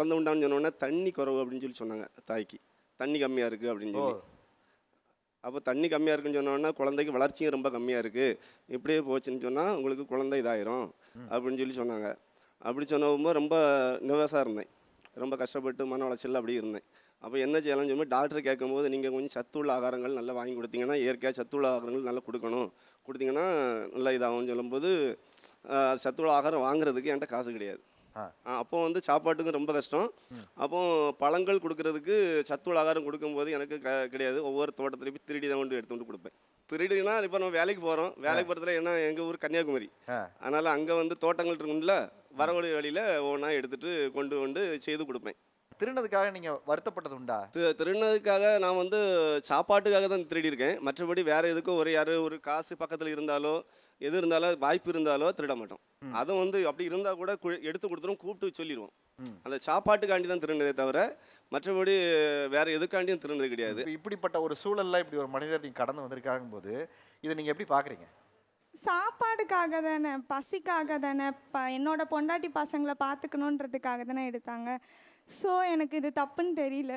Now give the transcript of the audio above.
குழந்தை உண்டான்னு சொன்னோன்னே தண்ணி குறவு அப்படின்னு சொல்லி சொன்னாங்க தாய்க்கு. தண்ணி கம்மியாக இருக்குது அப்படின்னு சொல்லி. அப்போ தண்ணி கம்மியாக இருக்குன்னு சொன்னோன்னா குழந்தைக்கு வளர்ச்சியும் ரொம்ப கம்மியாக இருக்குது இப்படியே போச்சுன்னு சொன்னால் உங்களுக்கு குழந்தை இதாயிரும் அப்படின்னு சொல்லி சொன்னாங்க. அப்படி சொன்னப்போ ரொம்ப நர்வஸாக இருந்தேன். ரொம்ப கஷ்டப்பட்டு மன உளைச்சல் அப்படி இருந்தேன். அப்போ என்ன செய்யலாம்னு சொல்லி டாக்டர் கேட்கும்போது நீங்கள் கொஞ்சம் சத்துள்ள ஆகாரங்கள் நல்லா வாங்கி கொடுத்தீங்கன்னா இயற்கையாக சத்துள்ள ஆகாரங்கள் நல்லா கொடுக்கணும். கொடுத்தீங்கன்னா நல்லா இதாகும்னு சொல்லும்போது சத்துள்ள ஆகாரம் வாங்குறதுக்கு என்கிட்ட காசு கிடையாது. அப்போ வந்து சாப்பாட்டுக்கும் ரொம்ப கஷ்டம். அப்போ பழங்கள் கொடுக்கறதுக்கு சத்துள்ள ஆகாரம் கொடுக்கும்போது எனக்கு க கிடையாது. ஒவ்வொரு தோட்டத்துலையும் திருடி தான் கொண்டு எடுத்து கொண்டு கொடுப்பேன். திருடினா இப்போ நம்ம வேலைக்கு போகிறோம் வேலைக்கு போகிறதுல என்ன எங்கள் ஊர் கன்னியாகுமரி. அதனால் அங்கே வந்து தோட்டங்கள் இருக்கும்ல வரவழி வழியில் ஒவ்வொன்றா எடுத்துகிட்டு கொண்டு வந்து செய்து கொடுப்பேன். திருடினதுக்காக நீங்க வருத்தப்பட்டது உண்டா? திருடினதுக்காக நான் வந்து சாப்பாட்டுக்காக தான் திருடி இருக்கேன் மற்றபடி வேற எதுக்கும் ஒரு யாரு ஒரு காசு பக்கத்தில் இருந்தாலோ எது இருந்தாலோ வாய்ப்பு இருந்தாலோ திருட மாட்டோம். அதுவும் வந்து அப்படி இருந்தால் கூட எடுத்து கொடுத்துரும் கூப்பிட்டு சொல்லிடுவோம். அந்த சாப்பாட்டுக்காண்டி தான் திருடினதே தவிர மற்றபடி வேற எதுக்காண்டியும் திருடினது கிடையாது. இப்ப இப்படிப்பட்ட ஒரு சூழல்ல இப்படி ஒரு மனிதர் நீங்க கடந்து வந்திருக்காங்க போது இதை நீங்க எப்படி பாக்குறீங்க? சாப்பாடுக்காக தானே பசிக்காக தானே ப என்னோட பொண்டாட்டி பசங்களை பார்த்துக்கணுன்றதுக்காக தானே எடுத்தாங்க. ஸோ எனக்கு இது தப்புன்னு தெரியல.